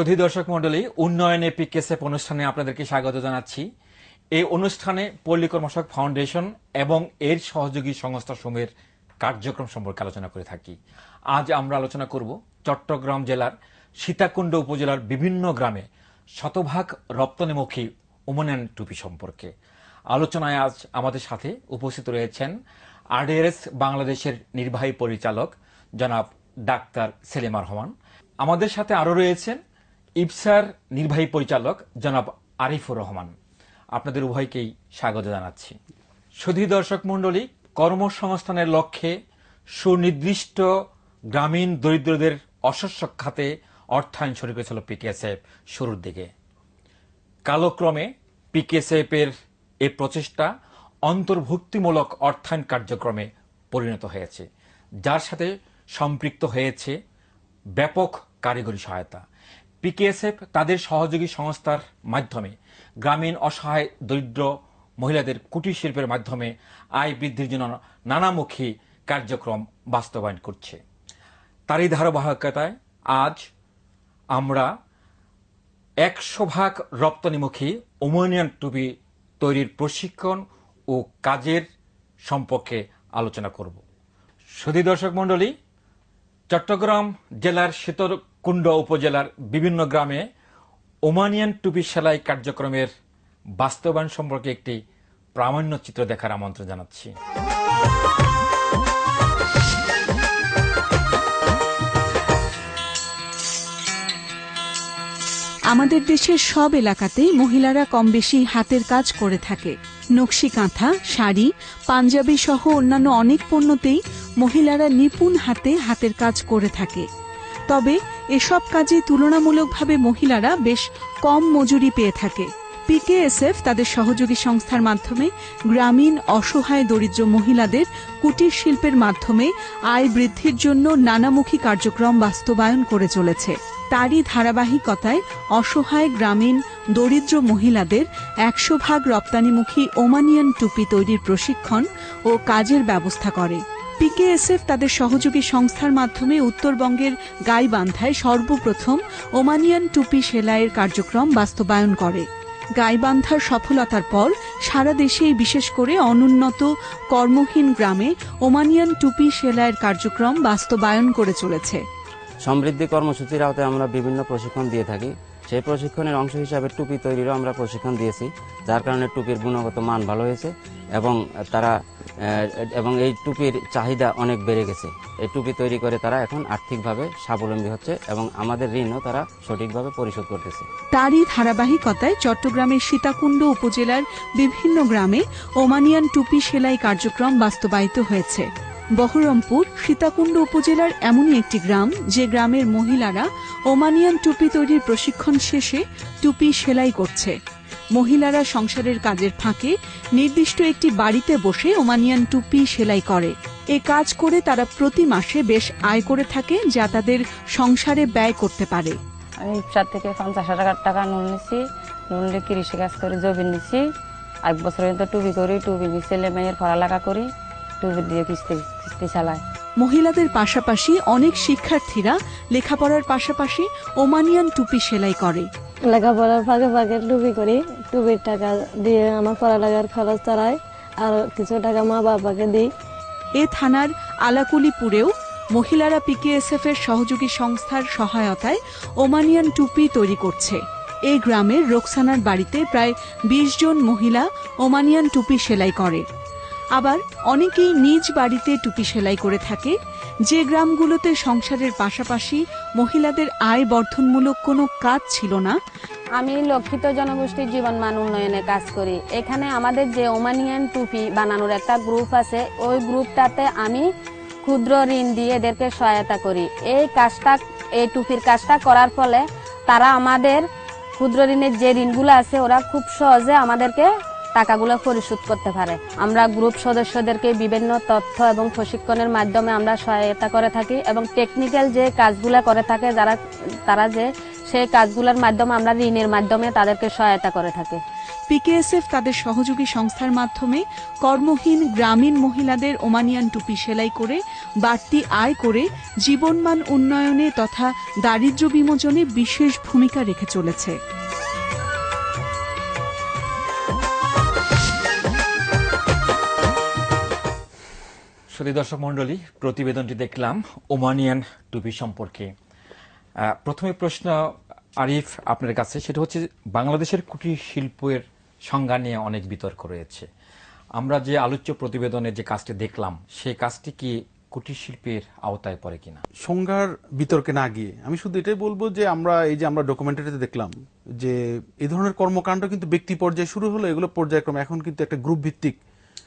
সুধী দর্শক মন্ডলী উন্নয়নে পিকেসেপ অনুষ্ঠানে আপনাদেরকে স্বাগত জানাচ্ছি। এই অনুষ্ঠানে পল্লী কর্মশক ফাউন্ডেশন এবং এর সহযোগী সংস্থাসমূহের কার্যক্রম সম্পর্কে আলোচনা করে থাকি। আজ আমরা আলোচনা করব চট্টগ্রাম জেলার সীতাকুণ্ড উপজেলার বিভিন্ন গ্রামে শতভাগ রপ্তানিমুখী উন্নয়ন টুপি সম্পর্কে। আলোচনায় আজ আমাদের সাথে উপস্থিত রয়েছেন আরডিএস বাংলাদেশের নির্বাহী পরিচালক জনাব ডাক্তার সেলিমা রহমান। আমাদের সাথে আরও রয়েছেন ইপসার নির্বাহী পরিচালক জনাব আরিফুর রহমান, আপনাদের উভয়কেই স্বাগত জানাচ্ছি। সুধী দর্শক মণ্ডলী, কর্মসংস্থানের লক্ষ্যে সুনির্দিষ্ট গ্রামীণ দরিদ্রদের অশস্য খাতে অর্থায়ন শুরু করেছিল পিকেএসএফ শুরুর দিকে। কালক্রমে পিকেএসএফ এর এই প্রচেষ্টা অন্তর্ভুক্তিমূলক অর্থায়ন কার্যক্রমে পরিণত হয়েছে, যার সাথে সম্পৃক্ত হয়েছে ব্যাপক কারিগরি সহায়তা। পিকেএসএফ তাদের সহযোগী সংস্থার মাধ্যমে গ্রামীণ অসহায় দরিদ্র মহিলাদের কুটির শিল্পের মাধ্যমে আয় বৃদ্ধির জন্য নানামুখী কার্যক্রম বাস্তবায়ন করছে। তারই ধারাবাহিকতায় আজ আমরা একশো ভাগ রপ্তানিমুখী ওমানিয়ান টুপি তৈরির প্রশিক্ষণ ও কাজের সম্পর্কে আলোচনা করব। সুধী দর্শক মণ্ডলী, চট্টগ্রাম জেলার শীতলকুণ্ড উপজেলার বিভিন্ন গ্রামে ওমানিয়ান টুপি সেলাই কার্যক্রমের বাস্তবায়ন সম্পর্কে একটি প্রামাণ্য চিত্র দেখার আমন্ত্রণ জানাচ্ছি। আমাদের দেশের সব এলাকাতেই মহিলারা কম বেশি হাতের কাজ করে থাকে। নকশি কাঁথা, শাড়ি, পাঞ্জাবি সহ অন্যান্য অনেক পণ্যতেই মহিলারা নিপুণ হাতে হাতের কাজ করে থাকে। তবে এসব কাজে তুলনামূলকভাবে মহিলারা বেশ কম মজুরি পেয়ে থাকে। পিকেএসএফ তাদের সহযোগী সংস্থার মাধ্যমে গ্রামীণ অসহায় দরিদ্র মহিলাদের কুটির শিল্পের মাধ্যমে আয় বৃদ্ধির জন্য নানামুখী কার্যক্রম বাস্তবায়ন করে চলেছে। তারই ধারাবাহিকতায় অসহায় গ্রামীণ দরিদ্র মহিলাদের একশো ভাগ রপ্তানিমুখী ওমানিয়ান টুপি তৈরির প্রশিক্ষণ ও কাজের ব্যবস্থা করে। পিকেএসএফ তাদের সহযোগী সংস্থার মাধ্যমে উত্তরবঙ্গের গাইবান্ধায় সর্বপ্রথম ওমানিয়ান টুপি সেলাইয়ের কার্যক্রম বাস্তবায়ন করে। গাইবান্ধার সফলতার পর সারা দেশেই বিশেষ করে অনুন্নত কর্মহীন গ্রামে ওমানিয়ান টুপি সেলাইয়ের কার্যক্রম বাস্তবায়ন করে চলেছে। সমৃদ্ধি কর্মসূচির আওতায় আমরা বিভিন্ন প্রশিক্ষণ দিয়ে থাকি। সেই প্রশিক্ষণের অংশ হিসাবে টুপি তৈরিরও আমরা প্রশিক্ষণ দিয়েছি, যার কারণে টুপির গুণগত মান ভালো হয়েছে এবং তারা এবং এই টুপির চাহিদা অনেক বেড়ে গেছে। এই টুপি তৈরি করে তারা এখন আর্থিকভাবে স্বাবলম্বী হচ্ছে এবং আমাদের ঋণও তারা সঠিকভাবে পরিশোধ করতেছে। তারই ধারাবাহিকতায় চট্টগ্রামের সীতাকুণ্ড উপজেলার বিভিন্ন গ্রামে ওমানিয়ান টুপি সেলাই কার্যক্রম বাস্তবায়িত হয়েছে। বহরমপুর, সীতাকুণ্ড উপজেলার এমনই একটি গ্রাম, যে গ্রামের মহিলারা ওমানিয়ান টুপি তৈরির প্রশিক্ষণ শেষে টুপি সেলাই করছে। মহিলারা সংসারের কাজের ফাঁকে নির্দিষ্ট একটি বাড়িতে বসে ওমানিয়ান টুপি সেলাই করে। এ কাজ করে তারা প্রতি মাসে বেশ আয় করে থাকে, যা তাদের সংসারে ব্যয় করতে পারে। আমি থেকে পঞ্চাশ হাজার টাকা নুন নিছি, নুন নিয়ে কৃষি কাজ করি জমি নিছি। এক বছর টুবি করি ছেলে মেয়ের পড়ালেখা করি। টুবি দিয়ে কিস্তি কিস্তি চালাই মহিলাদের পাশাপাশি অনেক শিক্ষার্থীরা লেখাপড়ার পাশাপাশি ওমানিয়ান টুপি সেলাই করে। লেখাপড়ার ফাঁকে ফাঁকে টুপি করি। টুপির টাকা দিয়ে আমার পড়ালেখার খরচ চালাই আর কিছু টাকা মা বাবাকে দিই। এ থানার আলাকুলিপুরেও মহিলারা পিকেএসএফ এর সহযোগী সংস্থার সহায়তায় ওমানিয়ান টুপি তৈরি করছে। এই গ্রামের রোকসানার বাড়িতে প্রায় ২০ জন মহিলা ওমানিয়ান টুপি সেলাই করে। আবার অনেকেই নিজ বাড়িতে টুপি সেলাই করে থাকে। যে গ্রামগুলোতে সংসারের পাশাপাশি মহিলাদের আয় বর্ধনমূলক কোনো কাজ ছিল না। আমি লক্ষিত জনগোষ্ঠীর জীবন মান উন্নয়নে কাজ করি। এখানে আমাদের যে ওমানিয়ান টুপি বানানোর একটা গ্রুপ আছে, ওই গ্রুপটাতে আমি ক্ষুদ্র ঋণ দিয়ে এদেরকে সহায়তা করি। এই কাজটা, এই টুপির কাজটা করার ফলে তারা আমাদের ক্ষুদ্র ঋণের যে ঋণগুলো আছে, ওরা খুব সহজে আমাদেরকে টাকাগুলো পরিশোধ করতে পারে। আমরা গ্রুপ সদস্যদেরকে বিভিন্ন তথ্য এবং প্রশিক্ষণের মাধ্যমে আমরা সহায়তা করে থাকি এবং টেকনিক্যাল যে কাজগুলো করে থাকে, যারা, তারা যে সেই কাজগুলোর মাধ্যমে আমরা ঋণের মাধ্যমে তাদেরকে সহায়তা করে থাকি। পিকেএসএফ তাদের সহযোগী সংস্থার মাধ্যমে কর্মহীন গ্রামীণ মহিলাদের ওমানিয়ান টুপি সেলাই করে, বাড়তি আয় করে, জীবনমান উন্নয়নে তথা দারিদ্র্য বিমোচনে বিশেষ ভূমিকা রেখে চলেছে। শ্রোতি দর্শক মন্ডলী প্রতিবেদনটি দেখলাম ওমানিয়ান টুপি সম্পর্কে। প্রথমে প্রশ্ন, আরিফ, আপনার কাছে, সেটা হচ্ছে বাংলাদেশের কুটির শিল্পের সংজ্ঞা নিয়ে অনেক বিতর্ক রয়েছে। আমরা যে আলোচ্য প্রতিবেদনে যে কাজটি দেখলাম, সেই কাজটি কি কুটির শিল্পের আওতায় পড়ে কিনা? সংজ্ঞার বিতর্কে না গিয়ে, আমি শুধু এটাই বলব যে আমরা, এই যে আমরা ডকুমেন্টারিতে দেখলাম যে এই ধরনের কর্মকাণ্ড কিন্তু ব্যক্তি পর্যায়ে শুরু হলো, এগুলো পর্যায়ক্রমে। এখন কিন্তু একটা গ্রুপ ভিত্তিক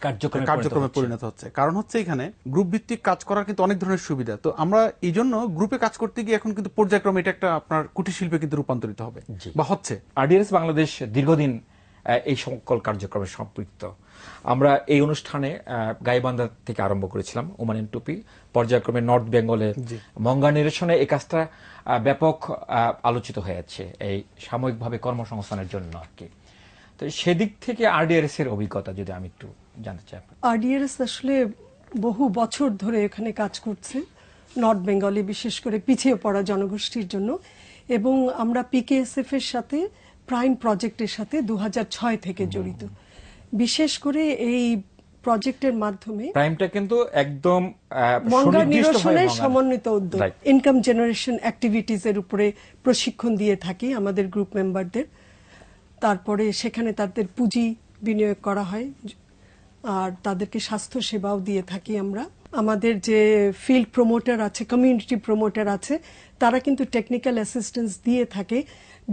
কার্যক্রমে কার্যক্রমে পরিণত হচ্ছে। কারণ হচ্ছে এখানে গ্রুপ ভিত্তিক কাজ করার কিন্তু অনেক ধরনের সুবিধা। তো আমরা এই জন্য গ্রুপে কাজ করতে গিয়ে এখন কিন্তু পর্যায়ক্রমে এটা একটা আপনার কুটির শিল্পে কিন্তু রূপান্তরিত হবে। বা হচ্ছে। আরডিএস বাংলাদেশ দীর্ঘদিন এই সকল কার্যক্রমে সম্পৃক্ত। আমরা এই অনুষ্ঠানে গাইবান্ধা থেকে আরম্ভ করেছিলাম ওমানিয়ান টুপি। পর্যায়ক্রমে নর্থ বেঙ্গলে মঙ্গা নিরসনে এই কাজটা ব্যাপক আহ, আলোচিত হয়েছে এই সাময়িকভাবে কর্মসংস্থানের জন্য আর কি। তো সেদিক থেকে আরডিআরএস এর অভিজ্ঞতা যদি আমি একটু জানতে চাই আরডিআরএস আসলে বহু বছর ধরে এখানে কাজ করছে নর্থ বেঙ্গলে বিশেষ করে পিছিয়ে পড়া জনগোষ্ঠীর জন্য এবং আমরা পিকেএসএফ এর সাথে প্রাইম প্রজেক্টের সাথে দু থেকে জড়িত। বিশেষ করে এই প্রজেক্টের মাধ্যমে প্রাইমটা কিন্তু একদম মঙ্গা নিরসনের সমন্বিত উদ্যোগ। ইনকাম জেনারেশন অ্যাক্টিভিটিস এর উপরে প্রশিক্ষণ দিয়ে থাকি আমাদের গ্রুপ মেম্বারদের তারপরে সেখানে তাদের পুঁজি বিনিয়োগ করা হয়। আর তাদেরকে স্বাস্থ্য সেবাও দিয়ে থাকি আমরা। আমাদের যে ফিল্ড প্রমোটার আছে কমিউনিটি প্রমোটার আছে তারা কিন্তু টেকনিক্যাল অ্যাসিস্ট্যান্স দিয়ে থাকে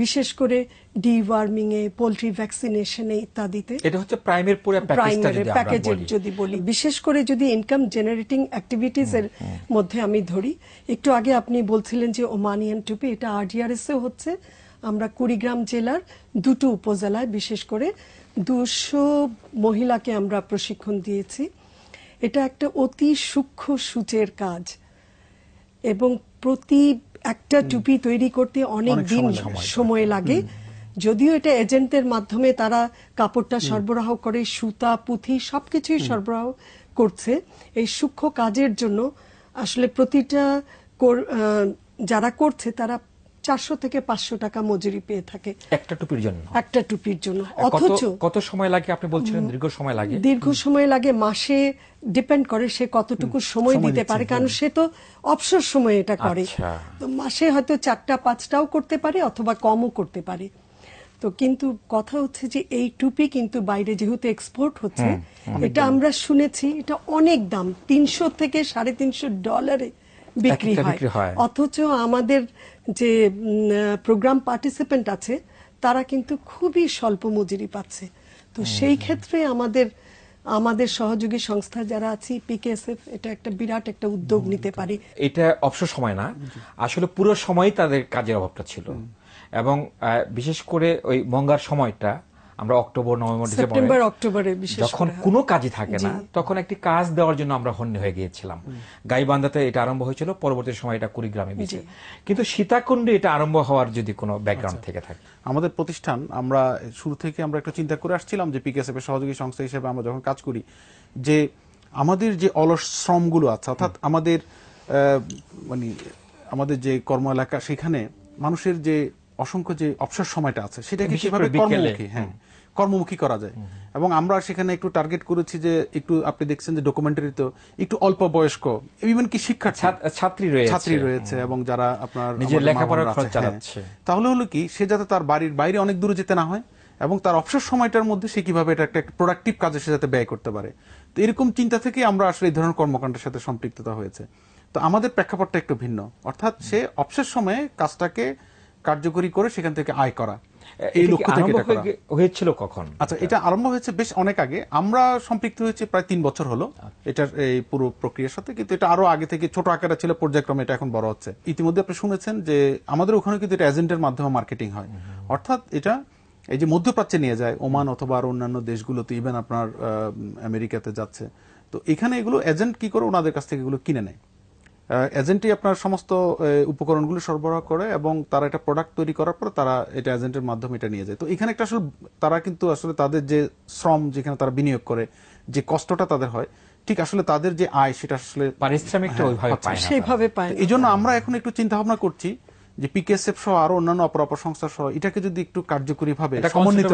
বিশেষ করে ডিওয়ার্মিং এ পোলট্রি ভ্যাকসিনেশনে ইত্যাদিতে। এটা হচ্ছে প্রাইমের পুরো প্রাইমারি যদি প্যাকেজের বলি। যদি বলি। বিশেষ করে যদি ইনকাম জেনারেটিং অ্যাক্টিভিটিস এর মধ্যে আমি ধরি একটু আগে আপনি বলছিলেন যে ওমানিয়ান টুপি এটা আরডিআরএস এ হচ্ছে। আমরা কুড়িগ্রাম জেলার দুটো উপজেলায় বিশেষ করে দুশো মহিলাকে আমরা প্রশিক্ষণ দিয়েছি। এটা একটা অতি সূক্ষ্ম সূচের কাজ এবং প্রতি একটা টুপি তৈরি করতে অনেক দিন সময় লাগে। যদিও এটা এজেন্টের মাধ্যমে তারা কাপড়টা সরবরাহ করে সুতা পুঁথি সবকিছুই সরবরাহ করছে। এই সূক্ষ্ম কাজের জন্য আসলে প্রতিটা যারা করছে তারা চারশো থেকে পাঁচশো টাকা মজুরি পেয়ে থাকে। একটা টুপির জন্য। একটা টুপির জন্য। অথচ কত সময় লাগে? আপনি বলছিলেন দীর্ঘ সময় লাগে। দীর্ঘ সময় লাগে মাসে ডিপেন্ড করে সে কতটুকু সময় দিতে পারে কারণ সে তো অবসর সময় এটা করে। আচ্ছা। তো মাসে হয়তো চারটা পাঁচটাও করতে পারে অথবা কমও করতে পারে। তো কিন্তু কথা হচ্ছে যে এই টুপি কিন্তু বাইরে যেহেতু এক্সপোর্ট হচ্ছে এটা আমরা শুনেছি এটা অনেক দাম তিনশো থেকে সাড়ে তিনশো ডলারে বিক্রি হয়। অথচ আমাদের যে প্রোগ্রাম পার্টিসিপেন্ট আছে তারা কিন্তু খুবই স্বল্প মজুরি পাচ্ছে। তো সেই ক্ষেত্রে আমাদের আমাদের সহযোগী সংস্থা যারা আছি পিকেএসএফ এটা একটা বিরাট একটা উদ্যোগ নিতে পারি। এটা অবসর সময় না। আসলে পুরো সময় তাদের কাজের অভাবটা ছিল। এবং বিশেষ করে ওই মঙ্গার সময়টা আমরা অক্টোবর নভেম্বর সেপ্টেম্বর ডিসেম্বর অক্টোবরে যখন কোনো কাজই থাকে না তখন একটি কাজ দেওয়ার জন্য আমরা হন্যে হয়ে গিয়েছিলাম। গাইবান্ধাতে এটা আরম্ভ হয়েছিল পরবর্তী সময় এটা কুড়িগ্রামে গেছে কিন্তু সীতাকুণ্ডে এটা আরম্ভ হওয়ার যদি কোনো ব্যাকগ্রাউন্ড আচ্ছা। থেকে থাকে। আমাদের প্রতিষ্ঠান আমরা শুরু থেকে আমরা একটা চিন্তা করে আসছিলাম যে পিকেএসএফ এর সহযোগী সংস্থা হিসেবে আমরা যখন কাজ করি যে আমাদের যে অলস শ্রমগুলো আছে অর্থাৎ আমাদের আহ, মানে আমাদের যে কর্ম এলাকা সেখানে মানুষের যে অসংখ্য যে অবসর সময়টা আছে সেটাকে কীভাবে কর্মমুখী হ্যাঁ। কর্মমুখী করা যায়। এবং আমরা সেখানে একটু টার্গেট করেছি যে একটু আপনি দেখছেন যে ডকুমেন্টারিতে একটু অল্প বয়স্ক ইভেন কি ছাত- ছাত্রী রয়েছে। ছাত্রী রয়েছে এবং যারা আপনার নিজের লেখাপড়ার খরচ হ্যাঁ। চালাচ্ছে। তাহলে হলো কি সে যাতে তার বাড়ির বাইরে অনেক দূরে যেতে না হয় এবং তার অবসর সময়টার মধ্যে সে কীভাবে এটা একটা প্রোডাক্টিভ কাজে সে যাতে ব্যয় করতে পারে। তো এরকম চিন্তা থেকে আমরা আসলে এই ধরনের কর্মকাণ্ডের সাথে সম্পৃক্ততা হয়েছে। তো আমাদের প্রেক্ষাপটটা একটু ভিন্ন। অর্থাৎ সে অবসর সময়ে কাজটাকে কার্যকরী করে সেখান থেকে আয় করা। এই লক্ষ্য থেকে হয়ে- হয়েছিল কখন? আচ্ছা এটা আরম্ভ হয়েছে বেশ অনেক আগে। আমরা সম্পৃক্ত হয়েছে প্রায় তিন বছর হলো। এটার এই পুরো প্রক্রিয়ার সাথে কিন্তু এটা আরও আগে থেকে ছোট আকারে ছিল পর্যায়ক্রমে এটা এখন বড় হচ্ছে। ইতিমধ্যে আপনি শুনেছেন যে আমাদের ওখানে কিন্তু এটা এজেন্টের মাধ্যমে মার্কেটিং হয়। অর্থাৎ এটা এই যে মধ্যপ্রাচ্যে নিয়ে যায় ওমান অথবা আর অন্যান্য দেশগুলোতে ইভেন আপনার আমেরিকাতে যাচ্ছে। তো এখানে এগুলো এজেন্ট কি করে ওনাদের কাছ থেকে এগুলো কিনে নেয়? এজেন্টই আপনার সমস্ত উপকরণগুলো সরবরাহ করে এবং তারা একটা প্রোডাক্ট তৈরি করার পর তারা এটা এজেন্টের মাধ্যমে এটা নিয়ে যায়। তো এখানে একটা আসলে তারা কিন্তু আসলে তাদের যে শ্রম যেখানে তারা বিনিয়োগ করে যে কষ্টটা তাদের হয় ঠিক আসলে তাদের যে আয় সেটা আসলে পারিশ্রমিকটা হ্যাঁ, ওইভাবে পায় না সেইভাবে পায় এই জন্য আমরা এখন একটু চিন্তা ভাবনা করছি যে পিকেএসএফ সহ আরও অন্যান্য অপরাপর সংস্থা সহ এটাকে যদি একটু কার্যকরী ভাবে সমন্বিত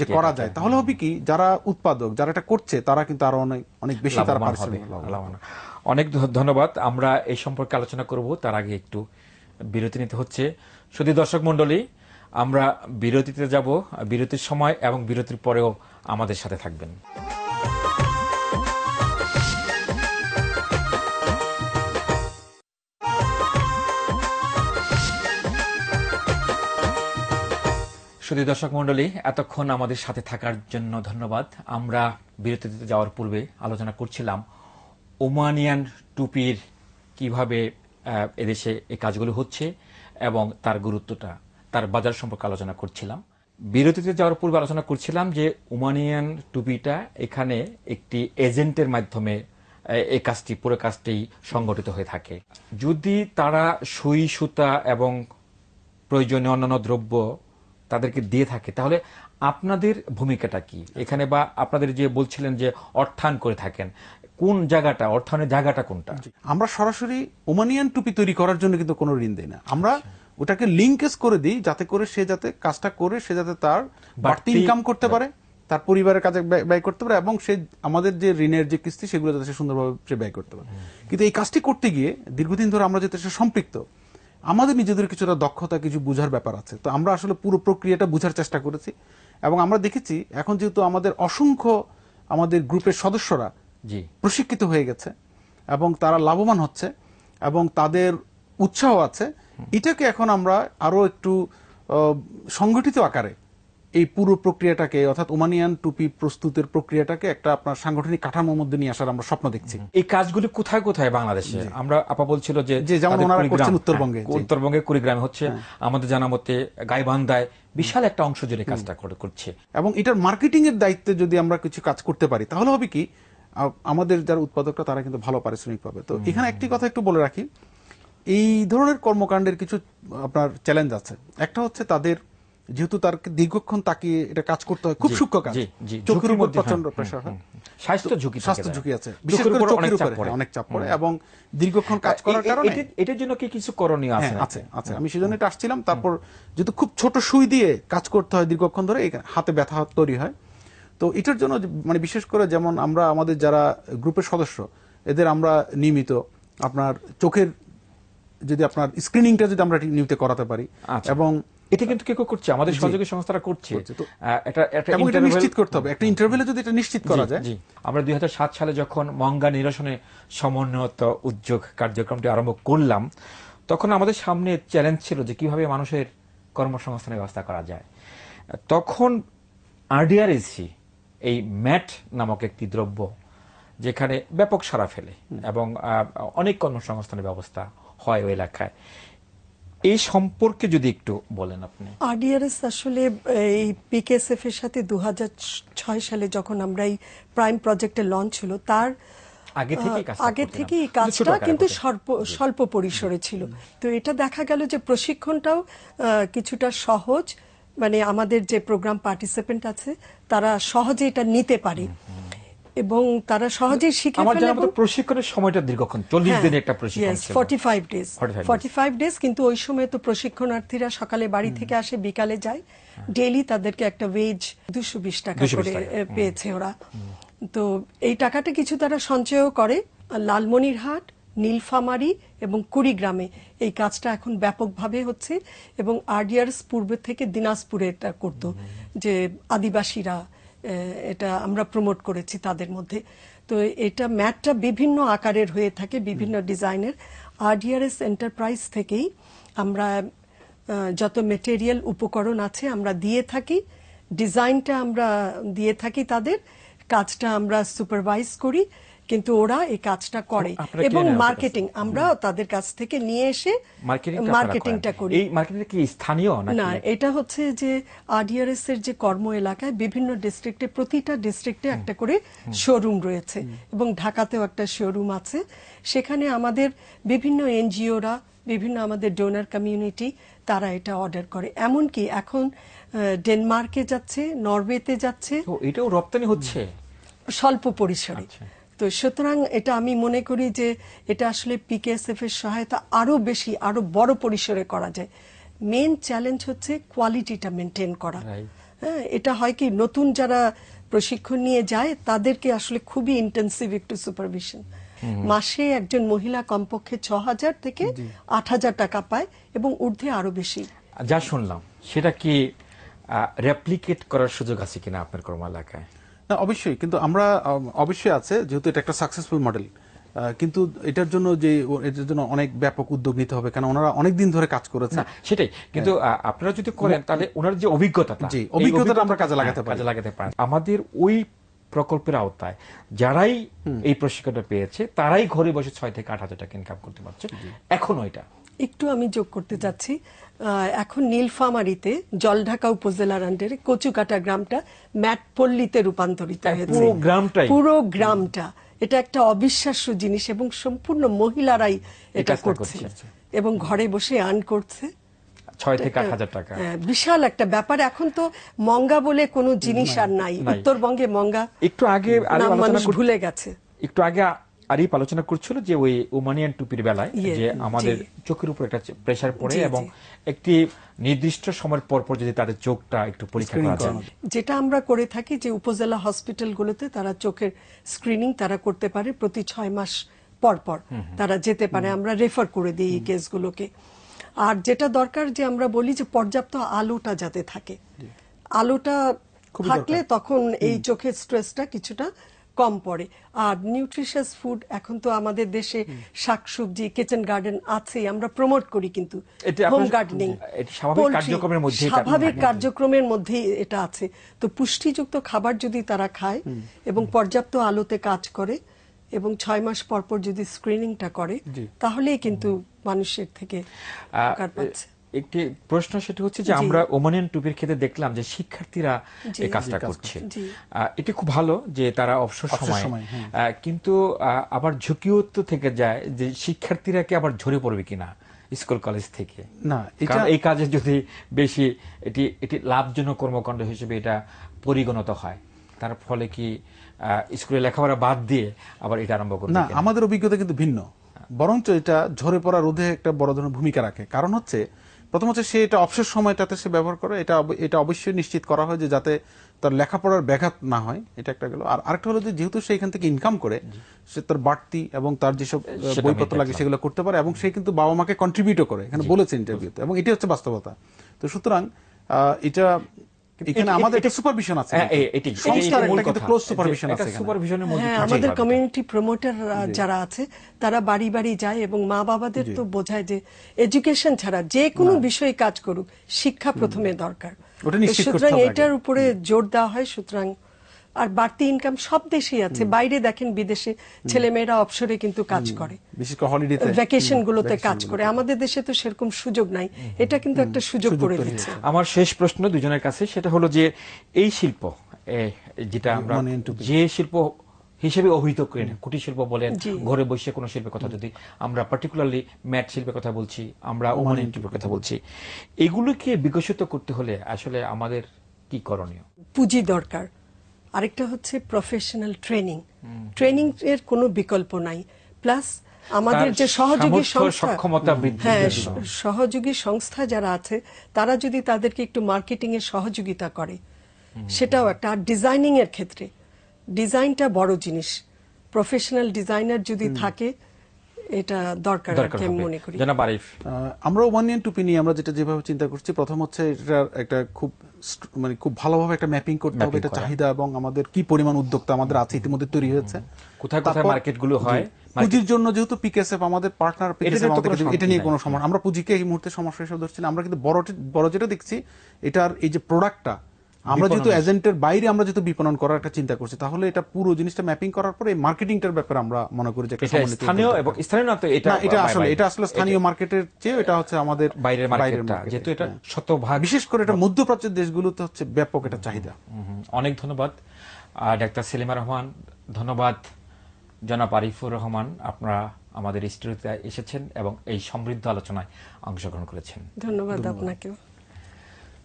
যে করা যায় তাহলে হবে কি যারা উৎপাদক যারা এটা করছে তারা কিন্তু আরও অনেক অনেক বেশি তারা পারিশ্রমিক লাভবান। অনেক ধন্যবাদ। আমরা এই সম্পর্কে আলোচনা করব, তার আগে একটু বিরতি নিতে হচ্ছে। শুধু দর্শক মন্ডলী আমরা বিরতিতে যাব, বিরতির সময় এবং বিরতির পরেও আমাদের সাথে থাকবেন। শুধু দর্শক মন্ডলী এতক্ষণ আমাদের সাথে থাকার জন্য ধন্যবাদ। আমরা বিরতিতে যাওয়ার পূর্বে আলোচনা করছিলাম ওমানিয়ান টুপির কীভাবে এদেশে এই কাজগুলো হচ্ছে এবং তার গুরুত্বটা, তার বাজার সম্পর্কে আলোচনা করছিলাম। বিরতিতে যাওয়ার পূর্বে আলোচনা করছিলাম যে ওমানিয়ান টুপিটা এখানে একটি এজেন্টের মাধ্যমে এই কাজটি, পুরো কাজটি সংগঠিত হয়ে থাকে। যদি তারা সুই সুতা এবং প্রয়োজনীয় অন্যান্য দ্রব্য তাদেরকে দিয়ে থাকে, তাহলে আপনাদের ভূমিকাটা কি? এখানে বা আপনাদের যে বলছিলেন যে অর্থায়ন করে থাকেন কোন জায়গাটা অর্থায়নের জায়গাটা কোনটা? আমরা সরাসরি ওমানিয়ান টুপি তৈরি করার জন্য কিন্তু কোনো ঋণ দেই না। আমরা ওটাকে লিঙ্কেজ করে দিই যাতে করে সে যাতে কাজটা করে সে যাতে তার বাড়তি ইনকাম করতে পারে তার পরিবারের কাজে ব্যয়- ব্যয় করতে পারে এবং সে আমাদের যে ঋণের যে কিস্তি সেগুলো যাতে সে সুন্দরভাবে সে ব্যয় করতে পারে। কিন্তু এই কাজটি করতে গিয়ে দীর্ঘদিন ধরে আমরা যাতে সে সম্পৃক্ত আমাদের নিজেদের কিছুটা দক্ষতা কিছু বুঝার ব্যাপার আছে। তো আমরা আসলে পুরো প্রক্রিয়াটা বুঝার চেষ্টা করেছি এবং আমরা দেখেছি এখন যেহেতু আমাদের অসংখ্য আমাদের গ্রুপের সদস্যরা জি। প্রশিক্ষিত হয়ে গেছে এবং তারা লাভবান হচ্ছে এবং তাদের উৎসাহ আছে। এটাকে এখন আমরা আরও একটু সংগঠিত আকারে এই পুরো প্রক্রিয়াটাকে অর্থাৎ ওমানিয়ান টুপি প্রস্তুতের প্রক্রিয়াটাকে একটা আপনার সাংগঠনিক কাঠামোর মধ্যে নিয়ে আসার আমরা স্বপ্ন দেখছি। এই কাজগুলি কোথায় কোথায় বাংলাদেশে? আমরা আপা বলছিল যে যেমন ওনারা করছেন উত্তরবঙ্গে, হ্যাঁ। উত্তরবঙ্গে কুড়িগ্রামে হচ্ছে। আমাদের জানা মতে গাইবান্ধায় বিশাল একটা অংশ জুড়ে কাজটা করে- করছে। এবং এটার মার্কেটিং এর দায়িত্বে যদি আমরা কিছু কাজ করতে পারি তাহলে হবে কি? আমাদের যারা উৎপাদকরা তারা কিন্তু ভালো পারিশ্রমিক পাবে। তো এখানে একটি কথা একটু বলে রাখি। এই ধরনের কর্মকাণ্ডের কিছু আপনার চ্যালেঞ্জ আছে। একটা হচ্ছে তাদের যেহেতু তার দীর্ঘক্ষণ তাকিয়ে এটা কাজ করতে হয় খুব সূক্ষ্ম কাজ। চোখের উপর প্রচণ্ড প্রেশার হয়। স্বাস্থ্য ঝুঁকি স্বাস্থ্য ঝুঁকি আছে। বিশেষ করে চোখের চাপ উপরে অনেক চাপ পড়ে এবং দীর্ঘক্ষণ কাজ করার কারণে এটার- জন্য কি কিছু করণীয় আছে? হ্যাঁ আছে আছে। আমি সেজন্য এটা আসছিলাম। তারপর যেহেতু খুব ছোট সুই দিয়ে কাজ করতে হয় দীর্ঘক্ষণ ধরে এখানে হাতে ব্যথা তৈরি হয়। তো এটার জন্য মানে বিশেষ করে যেমন আমরা আমাদের যারা গ্রুপের সদস্য এদের আমরা নিয়মিত আপনার চোখের যদি আপনার স্ক্রিনিংটা যদি আমরা নিয়মিত করাতে পারি। আচ্ছা। এবং এটা কিন্তু কেউ করছে আমাদের সহযোগী সংস্থারা করছে। এটা এটা নিশ্চিত করতে হবে। একটা ইন্টারভেলে যদি এটা নিশ্চিত করা যায়। আমরা দুই হাজার সাত সালে যখন মঙ্গা নিরসনে সমন্বয়ত উদ্যোগ কার্যক্রমটি আরম্ভ করলাম তখন আমাদের সামনে চ্যালেঞ্জ ছিল যে কীভাবে মানুষের কর্মসংস্থানের ব্যবস্থা করা যায়। তখন আরডিআরএসি এই ম্যাট নামক একটি দ্রব্য যেখানে ব্যাপক সারা ফেলে এবং অনেক কর্মসংস্থানের ব্যবস্থা হয় ওই এলাকায়। এই সম্পর্কে যদি একটু বলেন আপনি। আরডিআরএস আসলে এই পিকেএসএফ এর সাথে দু হাজার ছয় সালে যখন আমরা এই প্রাইম প্রজেক্টে লঞ্চ হলো তার আগে। থেকে এই কাজটা কিন্তু। স্বল্প পরিসরে ছিল। তো এটা দেখা গেল যে প্রশিক্ষণটাও কিছুটা সহজ। মানে আমাদের যে প্রোগ্রাম পার্টিসিপেন্ট আছে তারা সহজে এটা নিতে পারে। এবং তারা সহজে শিখে আমার ফেলে জানা এবং- প্রশিক্ষণের সময়টা দীর্ঘক্ষণ চল্লিশ দিনের একটা প্রশিক্ষণ ছিল। Forty five days 45 five days কিন্তু ওই সময় তো প্রশিক্ষণার্থীরা সকালে বাড়ি থেকে আসে বিকালে যায়। ডেইলি তাদেরকে একটা ওয়েজ দুশো বিশ টাকা করে পেয়েছে ওরা। তো এই টাকাটা কিছু তারা সঞ্চয়ও করে লালমনিরহাট নীলফামারী এবং কুড়িগ্রামে। এই কাজটা এখন ব্যাপকভাবে হচ্ছে এবং আরডিআরএস পূর্বে থেকে দিনাজপুরে এটা করতো, যে আদিবাসীরা এটা আমরা প্রমোট করেছি তাদের মধ্যে। তো এটা ম্যাটটা বিভিন্ন আকারের হয়ে থাকে, বিভিন্ন ডিজাইনের। আরডিআরএস এন্টারপ্রাইজ থেকেই আমরা যত মেটেরিয়াল উপকরণ আছে আমরা দিয়ে থাকি, ডিজাইনটা আমরা দিয়ে থাকি তাদের, কাজটা আমরা সুপারভাইজ করি। কিন্তু ওরা এই কাজটা করে। এবং মার্কেটিং আমরা তাদের কাছ থেকে নিয়ে এসে মার্কেটিংটা করি। এই মার্কেটিং কি স্থানীয় না এটা হচ্ছে যে আরডিআরএস এর যে কর্ম এলাকায় বিভিন্ন ডিস্ট্রিক্টে প্রতিটা ডিস্ট্রিক্টে একটা করে শোরুম রয়েছে। এবং ঢাকাতেও একটা শোরুম আছে। সেখানে আমাদের বিভিন্ন এনজিওরা বিভিন্ন আমাদের ডোনার কমিউনিটি তারা এটা অর্ডার করে। এমনকি এখন ডেনমার্কে যাচ্ছে নরওয়েতে যাচ্ছে। তো এটাও রপ্তানি হচ্ছে? স্বল্প পরিসরে। আচ্ছা। তো সুতরাং এটা আমি মনে করি যে এটা আসলে পিকেএসএফ এর সহায়তা আরও বেশি আরও বড় পরিসরে করা যায়। মেন চ্যালেঞ্জ হচ্ছে কোয়ালিটিটা মেনটেন করা। হ্যাঁ এটা হয় কি নতুন যারা প্রশিক্ষণ নিয়ে যায় তাদেরকে আসলে খুবই ইন্টেন্সিভ একটু সুপারভিশন মাসে একজন মহিলা কমপক্ষে ছ হাজার থেকে আট হাজার টাকা পায় এবং ঊর্ধ্বে আরও বেশি। যা শুনলাম সেটা কি রেপ্লিকেট করার সুযোগ আছে কিনা আপনার কর্ম এলাকায়? না অবশ্যই কিন্তু আমরা অবশ্যই আছে যেহেতু এটা একটা সাকসেসফুল মডেল কিন্তু এটার জন্য যে এটার জন্য অনেক ব্যাপক উদ্যোগ নিতে হবে কারণ ওনারা অনেক দিন ধরে কাজ করেছে সেটাই কিন্তু আপনারা যদি করেন তাহলে ওনার যে অভিজ্ঞতাটা জি, অভিজ্ঞতাটা আমরা কাজে লাগাতে হ্যাঁ, পারি। কাজে লাগাতে পারেন। আমাদের ওই প্রকল্পের আওতায় যারাই এই প্রশিক্ষণটা পেয়েছে তারাই ঘরে বসে ছয় থেকে আট হাজার টাকা ইনকাম করতে পারছে। এখনও এটা। একটু আমি যোগ করতে চাচ্ছি এখন নীলফামারীতে জলঢাকা উপজেলার আন্ডারে কচুকাটা গ্রামটা ম্যাটপল্লীতে রূপান্তরিত হয়েছে। পুরো গ্রামটা। এটা একটা অবিশ্বাস্য জিনিস এবং সম্পূর্ণ মহিলারাই এটা করছে। এবং ঘরে বসে আর্ন করছে। ছয় থেকে আট হাজার টাকা। হ্যাঁ, বিশাল একটা ব্যাপার। এখন তো মঙ্গা বলে কোনো জিনিস আর নাই। উত্তরবঙ্গে মঙ্গা একটু আগে মানুষ ভুলে গেছে। একটু আগে আরিফ আলোচনা করছিল যে ওই ওমানিয়ান টুপির বেলায় ইয়ে, যে আমাদের চোখের উপর একটা প্রেসার পড়ে। এবং একটি নির্দিষ্ট সময়ের পর পর যদি তাদের চোখটা একটু পরীক্ষা করা যায়। যেটা আমরা করে থাকি যে উপজেলা হসপিটালগুলোতে তারা চোখের স্ক্রিনিং তারা করতে পারে প্রতি ছয় মাস পর পর তারা যেতে পারে। আমরা রেফার করে দিই এই কেসগুলোকে আর যেটা দরকার যে আমরা বলি যে পর্যাপ্ত আলোটা যাতে থাকে। আলোটা থাকলে তখন এই চোখের স্ট্রেসটা কিছুটা কম পড়ে। আর নিউট্রিশিয়াস ফুড এখন তো আমাদের দেশে শাকসবজি কিচেন গার্ডেন আছে আমরা প্রমোট করি কিন্তু হোম গার্ডেনিং স্বাভাবিক কার্যক্রমের মধ্যেই এটা- স্বাভাবিক থাকে। কার্যক্রমের মধ্যেই এটা আছে। তো পুষ্টিযুক্ত খাবার যদি তারা খায় এবং পর্যাপ্ত আলোতে কাজ করে এবং ছয় মাস পর পর যদি স্ক্রিনিংটা করে তাহলেই কিন্তু মানুষের থেকে পাচ্ছে। একটি প্রশ্ন সেটা হচ্ছে যে। আমরা ওমানিয়ান টুপির ক্ষেত্রে দেখলাম যে শিক্ষার্থীরা। এই কাজটা করছে। এটি খুব ভালো যে তারা অবসর সময় হ্যাঁ। কিন্তু আবার ঝুঁকিও তো থেকে যায় যে শিক্ষার্থীরা কি আবার ঝরে পড়বে কিনা স্কুল কলেজ থেকে? না এটা এই কাজে যদি বেশি এটি এটি লাভজনক কর্মকাণ্ড হিসেবে এটা পরিগণিত হয় তার ফলে কি আহ, স্কুলে লেখাপড়া বাদ দিয়ে আবার এটা আরম্ভ করবে না আমাদের অভিজ্ঞতা কিন্তু ভিন্ন। বরঞ্চ এটা ঝরে পড়া রোধে একটা বড় ধরনের ভূমিকা রাখে। কারণ হচ্ছে প্রথম হচ্ছে সে এটা অবসর সময়টাতে সে ব্যবহার করে এটা এটা অবশ্যই নিশ্চিত করা হয় যে যাতে তার লেখাপড়ার ব্যাঘাত না হয় এটা একটা গেল। আর আরেকটা হলো যে যেহেতু সে এখান থেকে ইনকাম করে সে তার বাড়তি এবং তার যেসব বইপত্র লাগে সেগুলো করতে পারে এবং সে কিন্তু বাবা মাকে কন্ট্রিবিউটও করে এখানে বলেছে ইন্টারভিউতে এবং এটি হচ্ছে বাস্তবতা। তো সুতরাং এটা এখানে আমাদের একটা সুপারভিশন আছে হ্যাঁ, এটি- এটি- সংস্থার এটি মূল একটা কিন্তু ক্লোজ সুপারভিশন আছে সুপারভিশনের মধ্যে হ্যাঁ আমাদের কমিউনিটি প্রমোটার যারা আছে তারা বাড়ি বাড়ি যায় এবং মা বাবাদের তো বোঝায় যে এডুকেশন ছাড়া যে কোনো বিষয়ে কাজ করুক শিক্ষা প্রথমে দরকার। সুতরাং এটার উপরে জোর দেওয়া হয় সুতরাং আর বাড়তি ইনকাম সব দেশেই আছে। বাইরে দেখেন বিদেশে ছেলেমেয়েরা অবসরে কিন্তু কাজ করে। বিশেষ করে হলিডেতে ভ্যাকেশন গুলোতে কাজ করে। আমাদের দেশে তো সেরকম সুযোগ নাই। এটা কিন্তু একটা সুযোগ করে দিচ্ছে। আমার শেষ প্রশ্ন দুজনের কাছে সেটা হলো যে এই শিল্প এ, যেটা আমরা যে শিল্প হিসেবে অভিহিত করি না কুটির শিল্প বলেন ঘরে বসে কোনো শিল্পের কথা যদি আমরা পার্টিকুলারলি ম্যাট শিল্পের কথা বলছি আমরা ওমান এন্ট্রিপের কথা বলছি এগুলোকে বিকশিত করতে হলে আসলে আমাদের কি করণীয়? পুঁজি দরকার। আরেকটা হচ্ছে প্রফেশনাল ট্রেনিং ট্রেনিং এর কোনো বিকল্প নাই। প্লাস আমাদের যে সহযোগী সংস্থা হ্যাঁ সহযোগী সংস্থা যারা আছে তারা যদি তাদেরকে একটু মার্কেটিং এর সহযোগিতা করে সেটাও একটা। আর ডিজাইনিং এর ক্ষেত্রে ডিজাইনটা বড় জিনিস। প্রফেশনাল ডিজাইনার যদি থাকে এটা দরকার আমি মনে করি। জনাব আরিফ। আহ, আমরা ওয়ান ইয়ান টুপি নিয়ে আমরা যেটা যেভাবে চিন্তা করছি প্রথম হচ্ছে এটা একটা খুব মানে খুব ভালোভাবে একটা ম্যাপিং করতে হবে এটা চাহিদা এবং আমাদের কি পরিমাণ উদ্যোক্তা আমাদের আছে ইতিমধ্যে তৈরি হয়েছে। কোথায় কোথায় মার্কেটগুলো হয়? পুঁজির জন্য যেহেতু পিকেএসএফ আমাদের পার্টনার এটা নিয়ে কোনো এটা নিয়ে সমস্যা কোনো সমস্যা আমরা পুঁজিকে এই মুহূর্তে সমস্যা হিসেবে ধরছি না। আমরা কিন্তু বড় বড় যেটা দেখছি এটার এই যে প্রোডাক্টটা আমরা যেহেতু এজেন্টের বাইরে আমরা যেহেতু বিপণন করার একটা চিন্তা করছি তাহলে এটা পুরো জিনিসটা ম্যাপিং করার পরে মার্কেটিংটার ব্যাপারে আমরা মনে করি যে একটা স্থানীয় এবং স্থানীয় না তো এটা এটা আসলে এটা আসলে স্থানীয় মার্কেটের চেয়ে এটা হচ্ছে আমাদের বাইরের মার্কেটটা যেহেতু এটা হ্যাঁ। শতভাগ বিশেষ করে এটা মধ্যপ্রাচ্যের দেশগুলোতে হচ্ছে ব্যাপক এটা চাহিদা। অনেক ধন্যবাদ। আর ডাক্তার সেলিমা রহমান ধন্যবাদ। জনাব আরিফুর রহমান আপনারা আমাদের স্টুডিওতে এসেছেন এবং এই সমৃদ্ধ আলোচনায় অংশগ্রহণ করেছেন। ধন্যবাদ। আপনাকেও।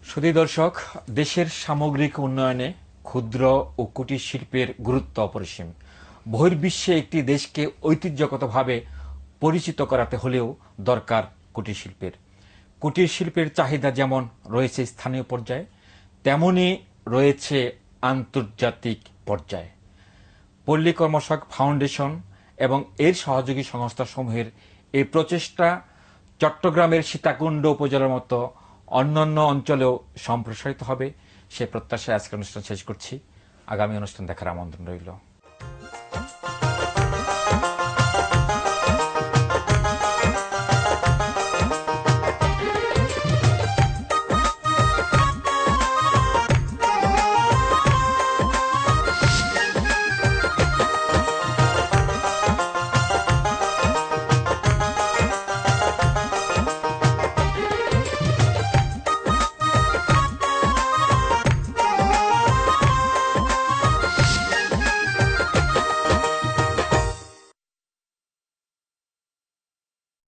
সুধী দর্শক, দেশের সামগ্রিক উন্নয়নে ক্ষুদ্র ও কুটির শিল্পের গুরুত্ব অপরিসীম। বহির্বিশ্বে একটি দেশকে ঐতিহ্যগতভাবে পরিচিত করাতে হলেও দরকার কুটির শিল্পের। কুটির শিল্পের চাহিদা যেমন রয়েছে স্থানীয় পর্যায়ে, তেমনি রয়েছে আন্তর্জাতিক পর্যায়ে। পল্লী কর্মশাক ফাউন্ডেশন এবং এর সহযোগী সংস্থাসমূহের এই প্রচেষ্টা চট্টগ্রামের সীতাকুণ্ড উপজেলার মতো অন্যান্য অঞ্চলেও সম্প্রসারিত হবে। সে প্রত্যাশায় আজকের অনুষ্ঠান শেষ করছি। আগামী অনুষ্ঠান দেখার আমন্ত্রণ রইল।